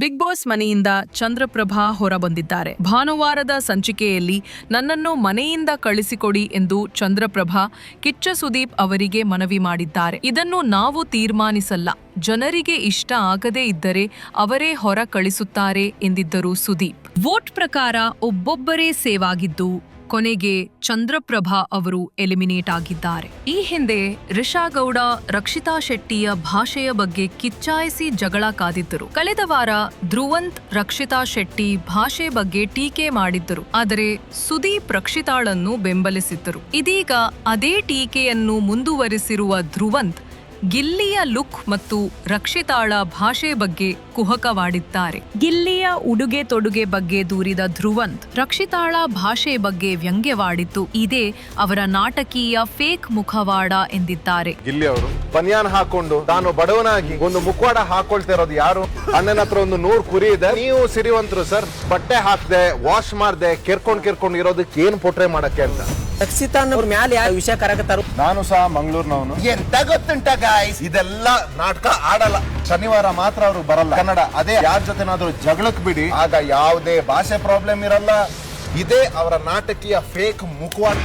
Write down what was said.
Big boss ಮನೆಯಿಂದ ಚಂದ್ರಪ್ರಭಾ ಹೊರಬಂದಿದ್ದಾರೆ. ಭಾನುವಾರದ ಸಂಚಿಕೆಯಲ್ಲಿ ನನ್ನನ್ನು ಮನೆಯಿಂದ ಕಳಿಸಿಕೊಡಿ ಎಂದು ಚಂದ್ರಪ್ರಭಾ ಕಿಚ್ಚ ಸುದೀಪ್ ಅವರಿಗೆ ಮನವಿ ಮಾಡಿದ್ದಾರೆ. ಇದನ್ನು ನಾವು ತೀರ್ಮಾನಿಸಲ್ಲ. ಜನರಿಗೆ ಇಷ್ಟ ಆಗದೇ ಇದ್ದರೆ ಅವರೇ ಹೊರ ಕಳಿಸುತ್ತಾರೆ ಎಂದಿದ್ದರು ಸುದೀಪ್. ವೋಟ್ ಪ್ರಕಾರ ಒಬ್ಬೊಬ್ಬರೇ ಸೇವ್ ಆಗಿದ್ದು ಕೊನೆಗೆ ಚಂದ್ರಪ್ರಭಾ ಅವರು ಎಲಿಮಿನೇಟ್ ಆಗಿದ್ದಾರೆ. ಈ ಹಿಂದೆ ರಿಷಾ ಗೌಡ ರಕ್ಷಿತಾ ಶೆಟ್ಟಿಯ ಭಾಷೆಯ ಬಗ್ಗೆ ಕಿಚ್ಚಾಯಿಸಿ ಜಗಳ ಕಾದಿದ್ದರು. ಕಳೆದ ವಾರ ಧ್ರುವಂತ್, ರಕ್ಷಿತಾ ಶೆಟ್ಟಿ ಭಾಷೆ ಬಗ್ಗೆ ಟೀಕೆ ಮಾಡಿದ್ದರು. ಆದರೆ ಸುದೀಪ್ ರಕ್ಷಿತಾಳನ್ನು ಬೆಂಬಲಿಸಿದ್ದರು. ಇದೀಗ ಅದೇ ಟೀಕೆಯನ್ನು ಮುಂದುವರಿಸಿರುವ ಧ್ರುವಂತ್ ಗಿಲ್ಲಿಯ ಲುಕ್ ಮತ್ತು ರಕ್ಷಿತಾಳ ಭಾಷೆ ಬಗ್ಗೆ ಕುಹಕವಾಡಿದ್ದಾರೆ. ಗಿಲ್ಲಿಯ ಉಡುಗೆ ತೊಡುಗೆ ಬಗ್ಗೆ ದೂರಿದ ಧ್ರುವಂತ್ ರಕ್ಷಿತಾಳ ಭಾಷೆ ಬಗ್ಗೆ ವ್ಯಂಗ್ಯವಾಡಿದ್ದು ಇದೇ ಅವರ ನಾಟಕೀಯ ಫೇಕ್ ಮುಖವಾಡ ಎಂದಿದ್ದಾರೆ. ಗಿಲ್ಲಿ ಅವರು, ಬನಿಯಾನ್ ಹಾಕೊಂಡು ನಾನು ಬಡವನಾಗಿ ಒಂದು ಮುಖವಾಡ ಹಾಕೊಳ್ತಾ ಇರೋದು ಯಾರು? ಅಣ್ಣನ ಹತ್ರ ಒಂದು ನೂರು ಕುರಿ ಇದೆ. ನೀವು ಸಿರಿವಂತರು ಸರ್, ಬಟ್ಟೆ ಹಾಕ್ದೆ, ವಾಶ್ ಮಾಡ್ದೆ, ಕೆರ್ಕೊಂಡ್ ಕೆರ್ಕೊಂಡ್ ಇರೋದಕ್ಕೆ ಏನ್ ಪೊಟ್ರೆ ಮಾಡಕ್ಕೆ ಅಂತ. ರಕ್ಷಿತಾನ್ ಅವ್ರ ಮ್ಯಾಲ ಯಾವ ವಿಷಯ ಕರಕತ್ತಾರು ನಾನು ಸಹ ಮಂಗಳೂರಿನವನು. ಎಂತ ಗೊತ್ತುಂಟ ಗಾಯ್ಸ್ ಇದೆಲ್ಲ ನಾಟಕ ಆಡಲ್ಲ. ಶನಿವಾರ ಮಾತ್ರ ಅವರು ಬರಲ್ಲ. ಕನ್ನಡ ಅದೇ ಯಾರ ಜೊತೆನಾದ್ರೂ ಜಗಳಕ್ ಬಿಡಿ. ಆಗ ಯಾವುದೇ ಭಾಷೆ ಪ್ರಾಬ್ಲಮ್ ಇರಲ್ಲ. ಇದೇ ಅವರ ನಾಟಕೀಯ ಫೇಕ್ ಮುಖವಾಡ.